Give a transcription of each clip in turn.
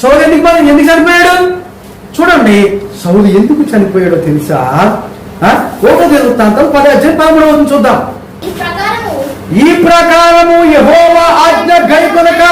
సౌలు ఎందుకు ఎందుకు చనిపోయాడు? చూడండి సౌలు ఎందుకు చనిపోయాడో తెలుసా? ఒకటో వృత్తాంతం పది అధ్యాయం పదమూడవ చూద్దాం. ఈ ప్రకారము యెహోవా ఆజ్ఞ గైకొనక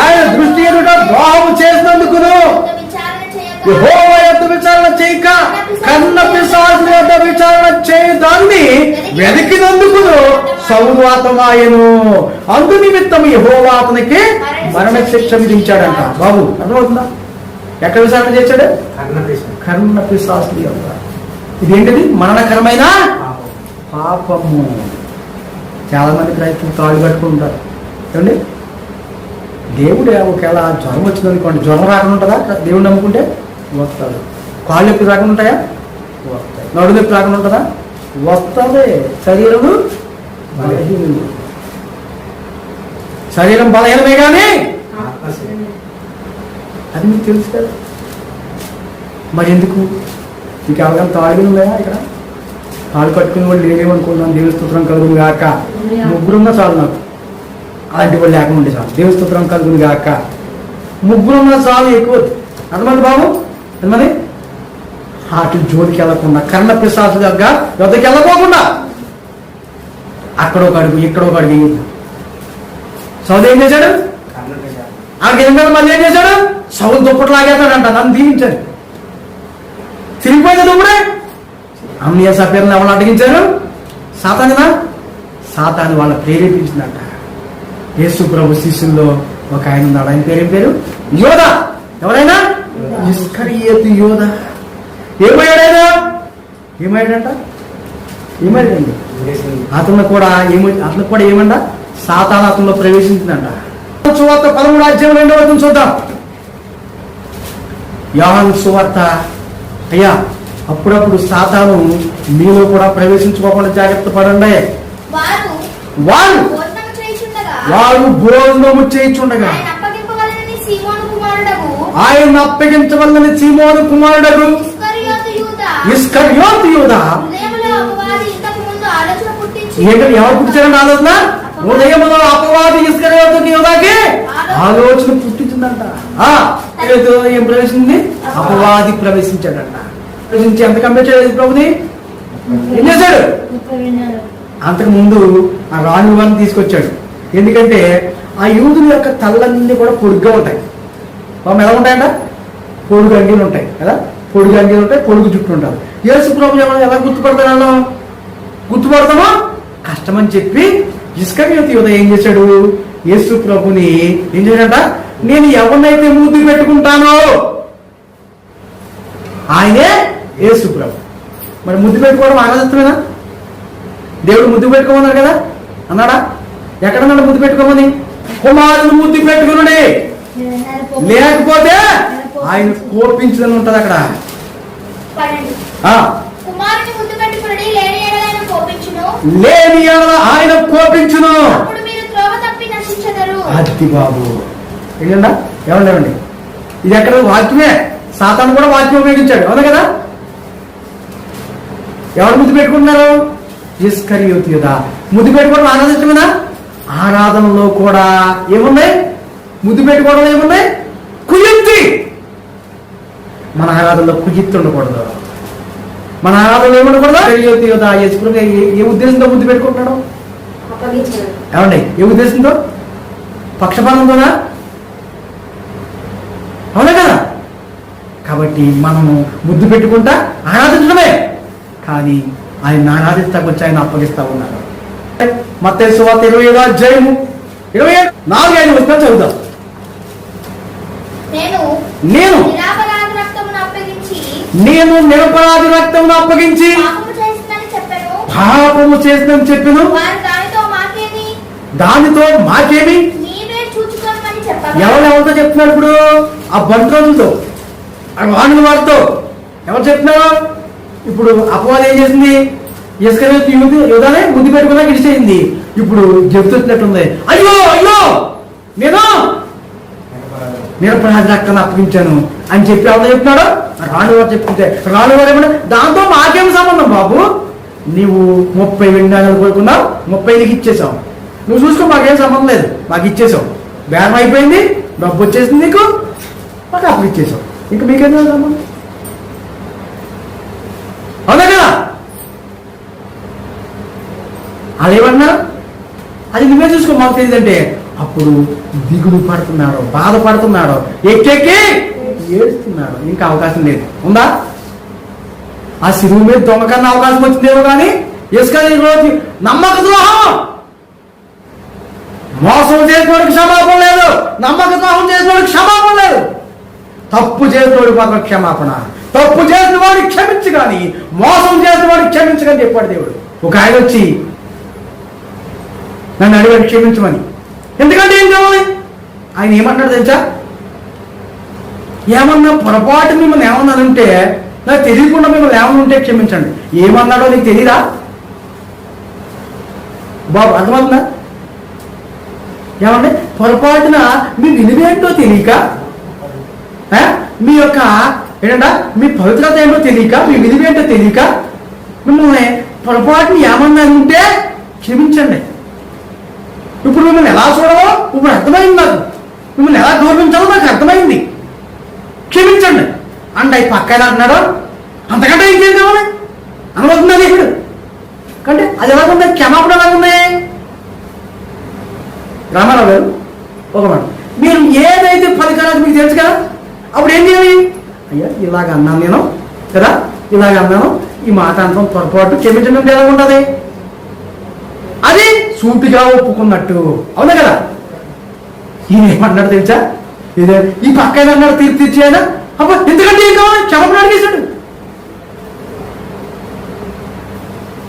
ఆయన దృష్టి ఎదుట ద్రోహము చేసినందుకును. యుద్ధ విచారణ చేయక యెహోవా యొక్క విచారణ చేయక కన్న వెతికినందుకును సౌలు అతమాయను అందు నిమిత్తం యెహోవా అతనికి మరణ శిక్ష విధించాడంట. బాబు అర్థమవుతుందా? ఎక్కడ విచారణ చేశాడు? కర్ణ యొక్క ఇదేంటిది? మరణకరమైన పాపము. చాలా మంది క్రైస్తవులు తాళ్ళు కట్టుకుంటారు ఏమండి? దేవుడు ఒకవేళ జ్వరం వచ్చింది అనుకోండి. జ్వరం రాకుండా ఉంటుందా? దేవుడు నమ్ముకుంటే వస్తాడు. కాళ్ళు నొప్పి రాకుండా ఉంటాయా? వస్తాయి. నడు నొప్పి రాకుండా ఉంటుందా? వస్తుంది శరీరము బలహీనము. శరీరం బలహీనమే కానీ అది మీకు తెలుసు కదా. మరి ఎందుకు? మీకు ఎవరికైనా తాళ్ళు ఉన్నాయా ఇక్కడ? తాళ్ళు కట్టుకుని వాళ్ళు లేవేమనుకున్నాను. దేవుని స్తోత్రం కలుగును గాక. ముగ్గురున్నా చాలు నాకు. అలాంటి వాళ్ళు లేకుండా చాలు. దేవుని స్తోత్రం కలుగును గాక. ముగ్గురున్న చాలు ఎక్కువ. ఎంతమంది బాబు? ఎంతమంది? వాటి జోలికి వెళ్ళకుండా కర్ణ పిశాసు దగ్గర యొద్దకి వెళ్ళకోకుండా అక్కడ ఒక అడుగు ఇక్కడ ఒక అడుగు. వేయొద్దు. సౌది ఏం చేశాడు? ఆ గిరిమీద మళ్ళీ ఏం చేశాడు? సౌలు దుప్పటి లాగేస్తాడంట నన్ను దీవించాడు. తిరిగిపోయింది దుప్పుడే అమ్మయ్య సభ్యులను ఎవరు అడిగించారు సాతానినా సాతాను వాళ్ళ ప్రేరేపించిందంట. యేసు ప్రభు శిష్యుల్లో ఒక ఆయన ఉన్నాడు. ఆయన పేరేం పేరు? యోధ. ఎవరైనా? ఇస్కరియేతు యోధ. ఏమయ్యాడైనా ఏమయ్యాడంట ఏమయ్యాడండి అతను కూడా ఏమి అతను కూడా ఏమంట? సాతాన అతనిలో ప్రవేశించిందంట. సువార్త పదమూడు అధ్యాయం రెండవ వచనం చూద్దాం. యోహాను సువార్త అయ్యా అప్పుడప్పుడు సాతాను మీలో కూడా ప్రవేశించుకోకుండా జాగ్రత్త పడండి. వారు వాళ్ళు భోజనము చేయించుండగా ఆయన అప్పగించవల్లని సీమోను కుమారుడగు. ఇస్కరియోతు యూదా ఏంటంటే ఎవరు పుట్టించారండి ఆలోచన? ఉదయంలో అపవాది ఇస్కర్యోతు యూదాకి ఆలోచన. పుట్టించిందంట. ఏం ప్రవేశించింది? అపవాది. ప్రవేశించాడంట. ప్రవేశించి ఎంత కంప్లీట్ చేయలేదు ప్రభుని? ఏం చేశాడు? అంతకు ముందు ఆ రాణి వారిని తీసుకొచ్చాడు. ఎందుకంటే ఆ యూదుల యొక్క తల్లన్నీ కూడా పొడుగ్గా ఉంటాయి. ఎలా ఉంటాయంట? పొడుగు అంగీలు ఉంటాయి కదా? పొడుగు అంగీలు ఉంటాయి పొడుగు జుట్టు ఉంటారు. యేసు ప్రభు ఎలా గుర్తుపడతాడు అన్నాం? గుర్తుపడతామో? కష్టమని చెప్పి ఇస్కర్యోతి యువత ఏం చేశాడు? యేసు ప్రభుని ఏం చేశాడంట? నేను ఎవరినైతే ముద్దు పెట్టుకుంటానో ఆయనే యేసు ప్రభు. మరి ముద్దు పెట్టుకోవడం ఆనందిస్తమేనా దేవుడు ముద్దు పెట్టుకోమన్నారు కదా? అన్నాడా? ఎక్కడన్నాడు ముద్దు పెట్టుకోమని? కుమారుడు ముద్దు పెట్టుకునుడే. లేకపోతే ఆయన కోపించదని ఉంటది అక్కడ పడండి ఆ, కుమారుని ముద్దు పెట్టుకుని లేని ఆయన కోపించును. అది బాబు. ఏంటండా ఏమండి ఏమండి ఇది ఎక్కడ? వాక్యమే. సాతాను కూడా వాక్యం ఉపయోగించాడు. అవునా కదా? ఎవరు ముద్దు పెట్టుకుంటున్నారు? ఇస్కరియోతి కదా ముద్దు పెట్టుకోవడం ఆరాధించమేనా ఆరాధనలో కూడా ఏమున్నాయి? ముద్దు పెట్టుకోవడం ఏమున్నాయి? కుయుక్తి. మన ఆరాధనలో కుయుక్తి ఉండకూడదు. మన ఆరాధనలో ఏముండకూడదు కదా యేసుప్రభు ఏ- ఉద్దేశంతో ముద్దు పెట్టుకుంటున్నాడు? ఏమండి? ఏ ఉద్దేశంతో? పక్షపాతంతోనా? అవునా కదా? కాబట్టి మనము ముద్దు పెట్టుకుంటా ఆరాధించడమే. కానీ ఆయన ఆరాధిస్తాకు వచ్చి ఆయన అప్పగిస్తా ఉన్నారు. మత సువాత ఇరవై ఐదు అధ్యాయము. ఇరవై ఐదు నాలుగు ఐదు వచ్చిన చదువుతాం నేను నేను నిరాపరాధ రక్తమును అప్పగించి నేను నిరపరాధి రక్తమును అప్పగించి పాపము చేసిందని చెప్పాను. దానితో మాకేమి? దానితో మాకేమి? నీవే చూచుకోమని చెప్పగా ఎవరు ఎవరితో చెప్తున్నారు ఇప్పుడు? ఆ బంట్రోజులతో ఆ వాణుల వారితో. ఎవరు చెప్తున్నారు? ఇప్పుడు అపవాదం ఏం చేసింది? ఇసుక యువతి యువదానే ముద్దు పెట్టుకున్నా గిడిచేయింది ఇప్పుడు చెప్తున్నట్టుంది అయ్యో అయ్యో! నేను నిరపరాధ రక్తాన్ని అప్పగించాను. అని చెప్పి ఎవరు చెప్తున్నాడు. రాణి వారు చెప్తుంటే రాణువారు ఏమన్నా దాంతో మాకేం సంబంధం బాబు? నీవు ముప్పై వెండాలు కోరుకున్నావు ముప్పై నీకు ఇచ్చేసావు నువ్వు చూసుకో మాకేం సంబంధం లేదు. మాకు ఇచ్చేసావు బేరం అయిపోయింది డబ్బు వచ్చేసింది నీకు మాకు అప్పుడు ఇచ్చేసాం ఇంకా మీకేం సంబంధం? అవునా కదా? అదేమన్నా అది నువ్వే చూసుకో మాకు తెలియదంటే. అప్పుడు దిగులు పడుతున్నాడు బాధపడుతున్నాడు. ఎక్కెక్కి ఏడుస్తున్నాడు. ఇంకా అవకాశం లేదు. ఉందా? ఆ శిరువు మీద దొంగకన్నా అవకాశం వచ్చిందేమో కానీ ఇసుక రోజు నమ్మక ద్రోహం! మోసం చేసినోడికి క్షమాపణ లేదు. నమ్మక ద్రోహం చేసినోడికి క్షమాపణ లేదు. తప్పు చేసినోడి మాత్రం క్షమాపణ. తప్పు చేసిన వాడిని క్షమించు కానీ మోసం చేసిన వాడిని క్షమించగని చెప్పాడు దేవుడు. ఒక ఆయన వచ్చి నన్ను అడిగాడు క్షమించమని. ఎందుకంటే ఏం కావాలి? ఆయన ఏమన్నాడు తెలుసా? ఏమన్నా పొరపాటు మిమ్మల్ని ఏమన్నానంటే నాకు తెలియకుండా మిమ్మల్ని ఏమన్నా ఉంటే క్షమించండి. ఏమన్నాడో నీకు తెలియదా బాబు అర్థమవుతుందా? ఏమంటే పొరపాటున మీ విలువేంటో తెలియక మీ యొక్క ఏంటంటే మీ పవిత్రత ఏంటో తెలియక మీ విలువేంటో తెలియక మిమ్మల్ని పొరపాటుని ఏమన్నా ఉంటే క్షమించండి. ఇప్పుడు మిమ్మల్ని ఎలా చూడవో ఇప్పుడు అర్థమైంది నాకు. మిమ్మల్ని ఎలా గౌరవించాలో నాకు అర్థమైంది. క్షమించండి. అంటే అవి పక్కన అంటున్నాడు అంతకంటే ఇంకేం కావాలి? అనబోతున్నది ఇప్పుడు అంటే అది ఎలాగుంది క్షమాపణ ఎలాగుంది రామారావు గారు ఒక మాట. మీరు ఏదైతే ఫలితాలు మీకు తెలుసు కదా అప్పుడు ఏం చేయాలి? అయ్యా ఇలాగ అన్నాను నేను కదా? ఇలాగ అన్నాను. ఈ మాట అంతం పొరపాటు క్షమించడం ఎలా ఉంటుంది? అది సూటిగా ఒప్పుకున్నట్టు. అవునా కదా? ఈయన ఏమన్నాడు తెలుసా? ఇదే ఈ పక్కన అన్నాడు తీర్పు తీర్చేయనా అబ్బా ఎందుకంటే ఏం కావాలి? క్షమాపణ అడిగేశాడు.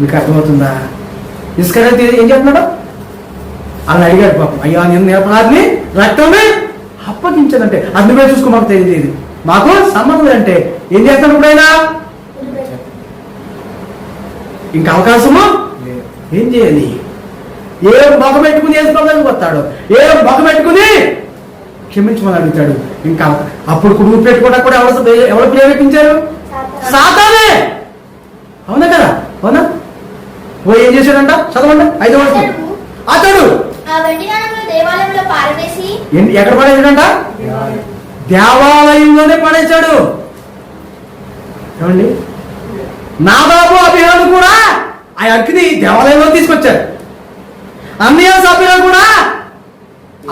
మీకు అర్థమవుతుందా? ఇసుక ఏం చేస్తున్నాడు? అలా అడిగాడు పాపం. అయ్యా నేను నిరపరాధిని రక్తమే అప్పగించదంటే అందుకే చూసుకో మాకు తెలియదు. మాకు సంబంధం అంటే ఏం చేస్తాడు ఇప్పుడైనా ఇంకా అవకాశము? ఏం చేయాలి? ఏ మొగ పెట్టుకుని వేసుకోవడానికి వస్తాడు? ఏ మొగ పెట్టుకుని క్షమించమని అడుగుతాడు. ఇంకా అప్పుడు కుడుగు పెట్టుకోవడానికి కూడా ఎవరు ఎవరు ప్రేరేపించారు? సాతానే! అవునా కదా? అవునా? ఓ ఏం చేశాడంట? చదవండి. ఐదో వరకు అతడు! ఎక్కడ పడేసాడంట దేవాలయంలోనే పడేశాడు. ఏమండి? నాదాబు అభిహాను కూడా ఆ అగ్ని దేవాలయంలో తీసుకొచ్చారు. అన్నయ్య సభ్యులు కూడా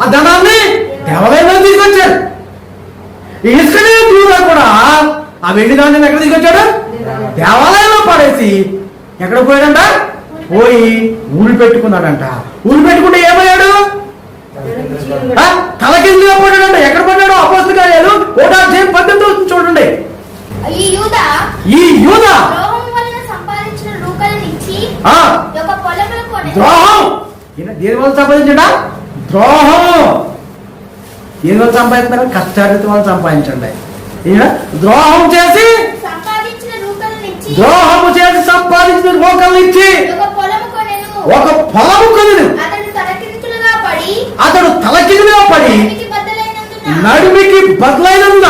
ఆ ధనాన్ని దేవాలయంలో తీసుకొచ్చారు? ఇసుకనే దూర కూడా ఆ వెండి దాన్ని ఎక్కడ తీసుకొచ్చాడు? దేవాలయంలో పడేసి ఎక్కడ పోయాడంట? పోయి ఊరి పెట్టుకున్నాడంట. ఊరి పెట్టుకుంటే ఏమయ్యాడు? తల కిందగా పడ్డాడంట. ఎక్కడ పడ్డాడు అపోస్తలు కార్యాలు ఒకటో వస్తుంది చూడండి. ఈ యూద ద్రోహం దేని వల్ల సంపాదించడా? ద్రోహం. దేని వల్ల సంపాదిస్తున్నారు కష్టార్జిత వల్ల సంపాదించండి. ద్రోహం చేసి ద్రోహము చేసి సంపాదించిన రోకల్ని ఇచ్చి ఒక పొలము కొనిను. అతడు తలకిందులుగా పడి అతడు నడిమికి బదులైనందున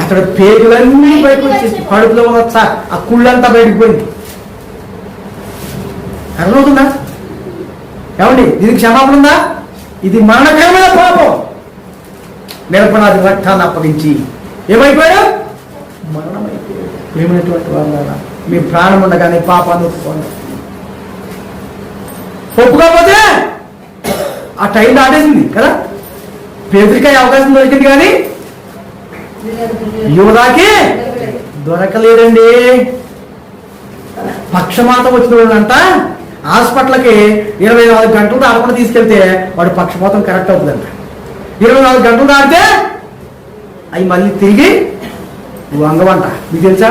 అతని పేగులన్నీ బయటకు వచ్చేసి కడుపులో ఉన్న ఆ కుళ్ళంతా బయటకు పోయింది. అర్థమవుతుందా? ఏమండి దీనికి క్షమాపణ ఉందా? ఇది మరణకరమైన పాపం. నిరపరాధి రక్తాన్ని అప్పగించి. ఏమైపోయాడు? మరణమైపోయాడు. ఏమైనటువంటి వాళ్ళ మీ ప్రాణం ఉండగానే పాపాన్ని ఒప్పుకోండి. ఒప్పుకోకపోతే ఆ టైం దాటేసింది కదా? పేదరికాయ అవకాశం దొరికింది కానీ యువదాకి దొరకలేదండి. పక్షమాతం వచ్చిన వాళ్ళంట హాస్పిటల్కి ఇరవై నాలుగు గంటలు దాడకుండా తీసుకెళ్తే వాడు పక్షపాతం కరెక్ట్ అవుతుందంట. ఇరవై నాలుగు గంటలు దాటితే అవి మళ్ళీ తిరిగి వంగవంట మీకు తెలుసా?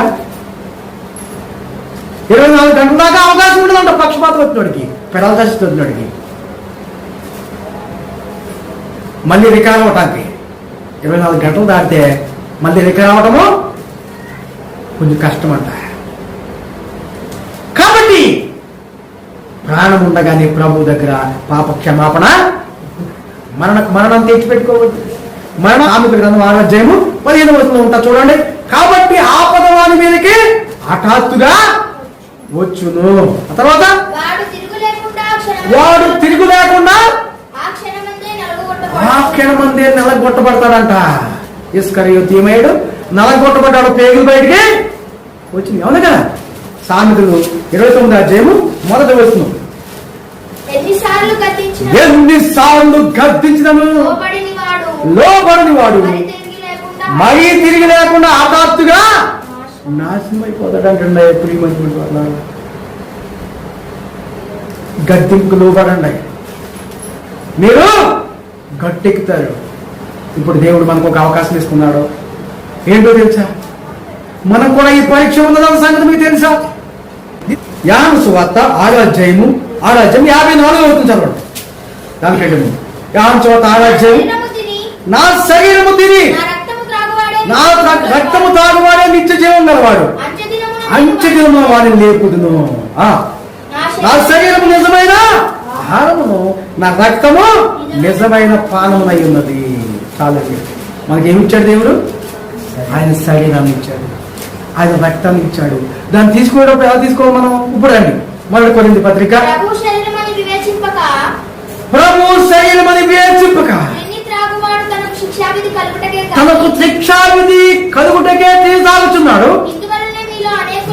ఇరవై నాలుగు గంటల దాకా అవకాశం ఉండదంట పక్షపాతం వచ్చినోడికి పెడాలదర్శి వచ్చినోడికి. మళ్ళీ రికార్డ్ అవటానికి ఇరవై నాలుగు గంటలు దాటితే మళ్ళీ రికార్డ్ అవటము కొంచెం కష్టం అంట కాబట్టి ప్రాణం ఉండగానే ప్రభు దగ్గర పాప క్షమాపణ మరణ మరణం తెచ్చిపెట్టుకోవద్దు. మరణం ఆమె గ్రంథం ఆరోగ్యము పదిహేను వస్తువులు ఉంటా చూడండి. కాబట్టి ఆపద వాని మీదకి హఠాత్తుగా వచ్చును. ఆ తర్వాత వాడు తిరుగు లేకుండా ఆ క్షణమందే నలగొట్టబడతాడంట. ఇస్కరియోతు ఏమయ్యాడు? నలగొట్టబడ్డాడు పేగులు బయటికి వచ్చింది. అవును కదా? సామెతలు ఇరవై తొమ్మిది అధ్యాయము మొదటి వస్తున్నాం ఎన్నిసార్లు గద్దించినను? లోబడిని వాడు. మరి తిరిగి లేకుండా హఠాత్తుగా నాశనం. నాశనం అయిపోతాడంటే ప్రియమైనటువంటి వాళ్ళ గద్దెంకు లోబడండి మీరు గట్టెక్కుతారు. ఇప్పుడు దేవుడు మనకు ఒక అవకాశం ఇస్తున్నాడు. ఏంటో తెలుసా? మనం కూడా ఈ పరీక్ష ఉన్నదన్న సంగతి మీకు తెలుసా? యాను సువార్త ఆరో అధ్యాయము ఆరో అధ్యాయం యాభై నాలుగు అవుతుంది చదవండి. దానికంటే ముందు యాను సువార్త ఆరో అధ్యాయం శరీరము తిని నా శరీరము తిని నా రక్తము తాగువాడే నిత్య జీవం గలవాడు. అంత్యదినమున అంచెదిన వాడిని లేపుదును. ఆ, నా శరీరము నిజమైన ఆహారమును నా రక్తము నిజమైన పానమునై ఉన్నది. చాలండి. మనకి ఇచ్చాడు దేవుడు? ఆయన శరీరాన్ని ఇచ్చాడు. ఆయన రక్తాన్ని ఇచ్చాడు. దాన్ని తీసుకోవడం ఎలా తీసుకోవాలి మనం? ఇప్పుడు అండి మొదటి కొరింది పత్రిక. ప్రభు శరీరమని వివేచింపక? ప్రభు శరీరం అని వేచింపక తిని త్రాగువాడు తనకు శిక్షావిధి కలుగుటకే అనేకులు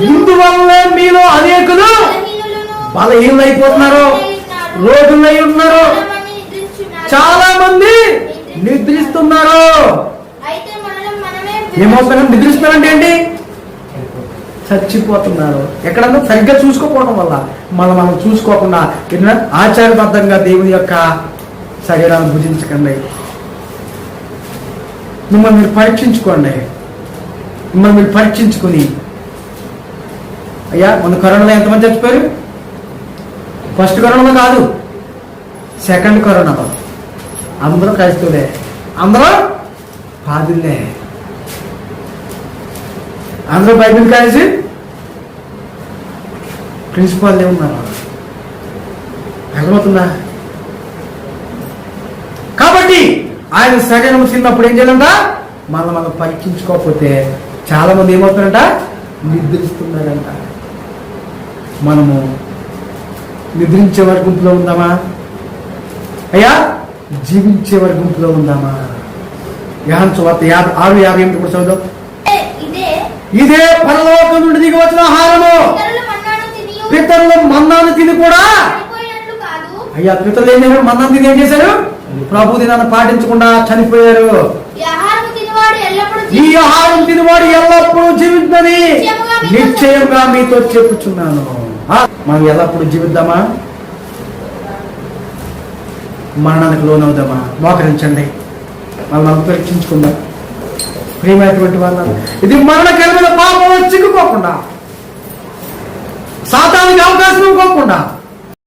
ఇందువల్లే మీలో అనేకులు బలహీనైపోతున్నారు రోగులై ఉన్నారు. చాలా మంది నిద్రిస్తున్నారు. ఏమవుతున్నారు నిద్రిస్తున్నారంటే ఏంటి? చచ్చిపోతున్నారు. ఎక్కడన్నా సరిగ్గా చూసుకోకపోవడం వల్ల మనం మనం చూసుకోకుండా ఆచారబద్ధంగా దేవుని యొక్క శరీరాన్ని భుజించకండి. మిమ్మల్ని మీరు పరీక్షించుకోండి. మిమ్మల్ని మీరు పరీక్షించుకుని. అయ్యా మన కరోనాలో ఎంతమంది చచ్చిపోయారు? ఫస్ట్ కరోనాలో కాదు. సెకండ్ కరోనాలో అందరూ క్రైస్తవులే. అందరూ పాదులే. అందరూ బైబిల్ కలిసి ప్రిన్సిపాల్ ఉన్నారు. అర్థమవుతుందా? కాబట్టి ఆయన శరీరం తిన్నప్పుడు ఏం చేయాలంట? మనం మనం పరీక్షించుకోకపోతే చాలా మంది ఏమవుతారంట? నిద్రిస్తున్నారంట. మనము నిద్రించే వారి గుంపులో ఉందామా? అయ్యా జీవించే వారి గుంపులో ఉందామా? యాన్ సువార్త యాభై ఆరు యాభై ఎనిమిది కూడా చదువుదాం. ఏ, ఇదే పరలోకం నుండి దిగి వచ్చిన ఆహారము పితరులు మన్నాను తిని కూడా అయ్యా పితరులు ఏం చేశారు? మన్నాను తిని ఏం చేశారు? ప్రభు దినాన్ని పాటించకుండా చనిపోయారు. ఈ ఆహారము తినివాడు ఎల్లప్పుడూ ఈ జీవిస్తాడు. ఆహారం తినివాడు ఎల్లప్పుడూ జీవించని నిశ్చయంగా మీతో చెప్పుచున్నాను. ఆ, మనం ఎల్లప్పుడూ జీవిద్దామా? మరణానికి లోనవుదామా? మోకరించండి. మనం పరీక్షించుకుందాం. ప్రియమైనటువంటి వాళ్ళ ఇది మరణకరమైన పాపంలో చిక్కుకోకుండా సాతానికి అవకాశం ఇవ్వకుండా